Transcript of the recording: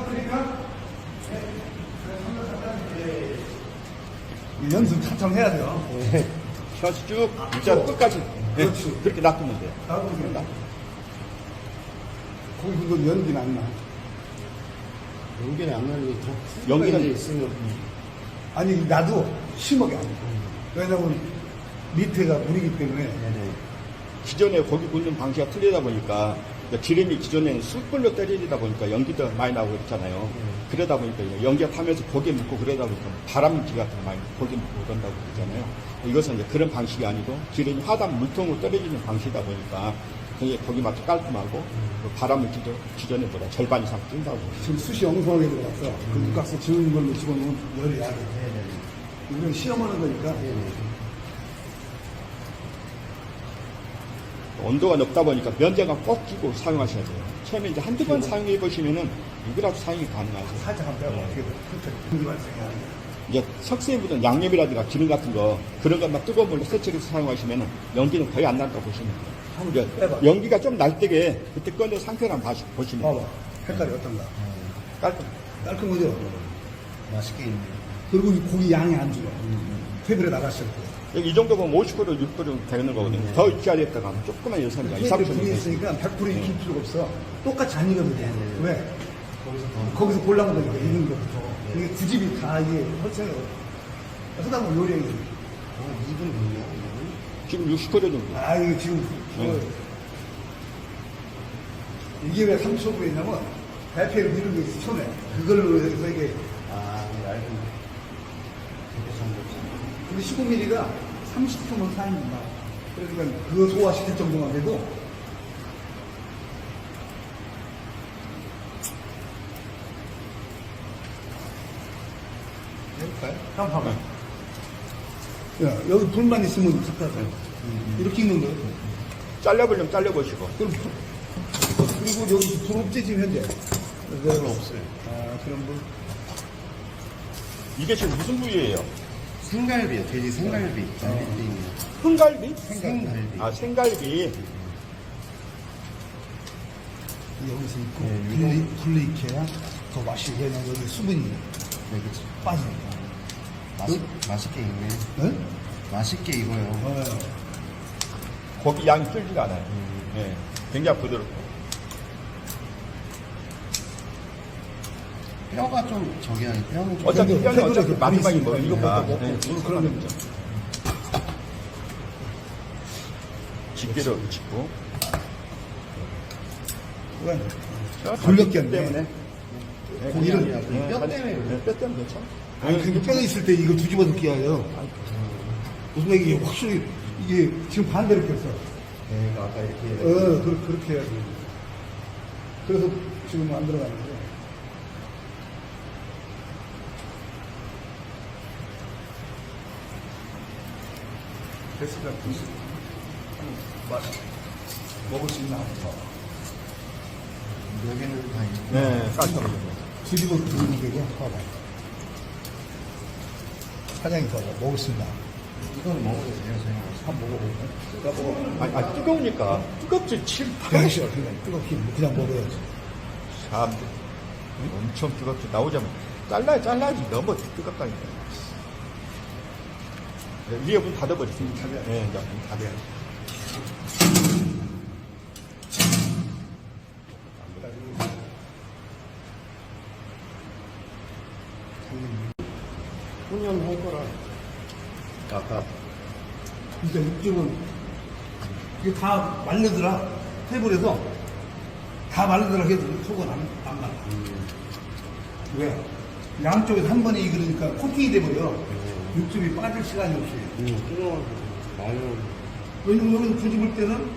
그러니까 연습 차참 해야 돼요. 셔츠 쭉 일자로 끝까지 네, 그렇지. 그렇게 놔두면 돼요. 나도 그런다. 거기서 연기는 안 나. 연기는 안 나는 게더 연기는- 있으면 아니 나도 심하게 안 돼. 왜냐면 밑에가 물이기 때문에 네네. 기존에 고기 굽는 방식이 틀리다 보니까 기름이 기존에는 숯불로 때리다 보니까 연기도 많이 나오고 그랬잖아요. 그러다 보니까 연기가 타면서 고기 묻고 그러다 보니까 바람기 같은 거 많이 고기 묻고 그런다고 그러잖아요. 이것은 이제 그런 방식이 아니고 기름이 화단 물통으로 떨어지는 방식이다 보니까 굉장히 고기 맛도 깔끔하고 그 바람물기도 기존에보다 절반 이상 뛴다고. 지금 숯이 엉성하게 들어갔어. 그 육각서 지운 걸로 집어넣으면 열이 약해. 이건 시험하는 거니까 온도가 높다 보니까 면제가 꼭 끼고 사용하셔야 돼요. 처음에 이제 한두 번 사용해 보시면은 이거라도 사용이 가능하죠. 살짝 한번 빼고 어떻게 돼? 그때 공기 발생이 안 돼. 이제 석쇠에 묻은 양념이라든가 기름 같은 거 그런 것만 뜨거운 물로 세척해서 사용하시면은 연기는 거의 안 난다고 보시면 돼요. 한번 이제 빼봐. 연기가 좀 날 때게 그때 꺼내 상태를 한번 봐시- 보시면 봐봐. 돼요. 색깔이 어떤가? 깔끔. 깔끔하죠? 맛있게 있네. 그리고 이 고기 양이 안 줄어. 테이블에 나갔을 때. 여기 이 정도 보면 50% 60% 되는 거거든요. 더 익혀야 됐다가 하면 조금만 열선이가 2, 3 테이블에 불이 초 있으니까 100% 익힐 필요가 없어. 똑같이 안 익어도 돼. 왜? 거기서 더 거기서 골라면 되니까 익는 것부터. 이게 구집이 다 이게 보면 요리가 이게. 어, 2분 됐네요. 지금 60% 정도. 아, 이거 지금, 저, 이게 왜 30초부에 있냐면, 대패를 미는 게 있어, 처음에. 그걸로 해서 이게, 아, 이 얇은 이렇게 삼겹살. 근데 15mm가 30초면 사인된다. 그러니까 그거 소화시킬 정도만 돼도, 해볼까요? 한번 봐봐. 야, 여기 불만 있으면 갖다 줘. 이렇게 있는 거예요. 잘라보려면 잘라보시고. 그럼 그리고 여기 불 없지 지금 현재 별로 없어요. 아 그럼 뭐 이게 지금 무슨 부위예요? 생갈비요. 돼지 생갈비. 있는. 흥갈비? 생갈비. 아, 생갈비. 여기서 있고 네, 불리 불리 익혀야 더 맛있게 왜냐면 여기 수분이 여기 빠지니까 맛있, 맛있게 익네. 응? 맛있게 익어요. 어, 고기 양이 줄지가 않아요. 예, 굉장히 부드럽고. 뼈가 좀 저기 아니 뼈는 좀 어차피 뼈는 어차피 있으니까. 이거 먹으니까. 먹고 네, 뭐 그러면 집게로? 뼈 불렸겠네. 때문에. 그냥, 그냥 뼈 네, 때문에. 네, 뼈 때문에 괜찮아. 아니 그 뼈가 있을 때 이거 뒤집어 넣기 하요. 무슨 얘기 이게 확실히 이게 지금 반대로 꼈어. 네, 아까 이렇게 어 그, 그렇게 해야지. 그래서 지금 안 들어가는 거죠 됐 으니까 무슨 맛 먹을 수 한번 봐. 여기는 다 있고. 네, 깔끔하게. 뒤집어 두는 게 봐봐 사장님 봐봐 먹을 수 있나 이건 먹어도 돼요, 저희가. 한번 먹어볼까? 아니, 아니, 뜨거우니까. 뜨겁지, 칠. 그냥 싫어 그냥 뜨겁게 그냥 먹어야지 참, 엄청 뜨겁게 나오자면. 잘라야 잘라야지. 너무 뜨겁다니까. 네, 위에 문 닫아버리세요. 닫아야 네, 이제 문 닫아야지. 훈련할 거라. 아까 진짜 육즙은 이게 다 말르더라 테이블에서 다 말르더라 해도 속은 안, 안 말라 왜? 양쪽에서 한 번에 익으니까 코팅이 돼버려 육즙이 빠질 시간이 없어요. 음, 뜨거워서 말로 왜냐면 여기서 뒤집을 때는